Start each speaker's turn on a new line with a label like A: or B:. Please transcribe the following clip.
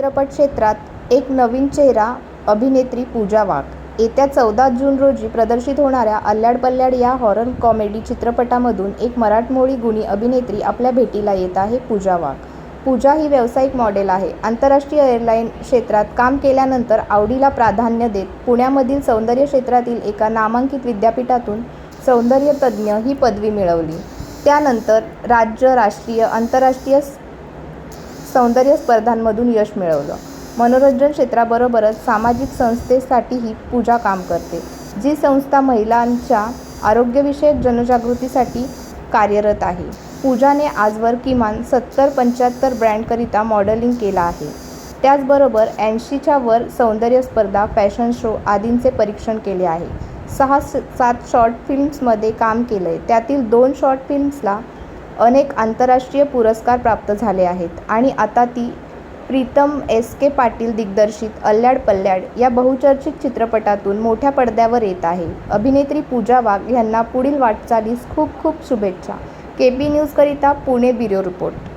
A: चित्रपट क्षेत्रात एक नवीन चेहरा अभिनेत्री पूजा वाघ. येत्या चौदा जून रोजी प्रदर्शित होणाऱ्या अल्ल्याड पल्ल्याड या हॉरर कॉमेडी चित्रपटामधून एक मराठमोळी गुणी अभिनेत्री आपल्या भेटीला येत आहे पूजा वाघ. पूजा ही व्यावसायिक मॉडेल आहे. आंतरराष्ट्रीय एअरलाईन क्षेत्रात काम केल्यानंतर आवडीला प्राधान्य देत पुण्यामधील सौंदर्य क्षेत्रातील एका नामांकित विद्यापीठातून सौंदर्यतज्ज्ञ ही पदवी मिळवली. त्यानंतर राज्य राष्ट्रीय आंतरराष्ट्रीय सौंदर्य स्पर्धांमधून यश मिळवलं. मनोरंजन क्षेत्राबरोबरच सामाजिक संस्थेसाठीही पूजा काम करते जी संस्था महिलांच्या आरोग्यविषयक जनजागृतीसाठी कार्यरत आहे. पूजाने आजवर किमान सत्तर पंच्याहत्तर ब्रँडकरिता मॉडेलिंग केलं आहे. त्याचबरोबर ऐंशीच्या वर सौंदर्य स्पर्धा फॅशन शो आदींचे परीक्षण केले आहे. सहा स सात शॉर्ट फिल्म्समध्ये काम केलं आहे त्यातील दोन शॉर्ट फिल्म्सला अनेक आंतरराष्ट्रीय पुरस्कार प्राप्त झाले आहेत. आणि आता ती प्रीतम एस के पाटील दिग्दर्शित अल्ल्याड पल्ल्याड या बहुचर्चित चित्रपटातून मोठ्या पडद्यावर येत आहे. अभिनेत्री पूजा वाघ यांना पुढील वाटचालीस खूप खूप शुभेच्छा. के बी न्यूजकरिता पुणे ब्युरो रिपोर्ट.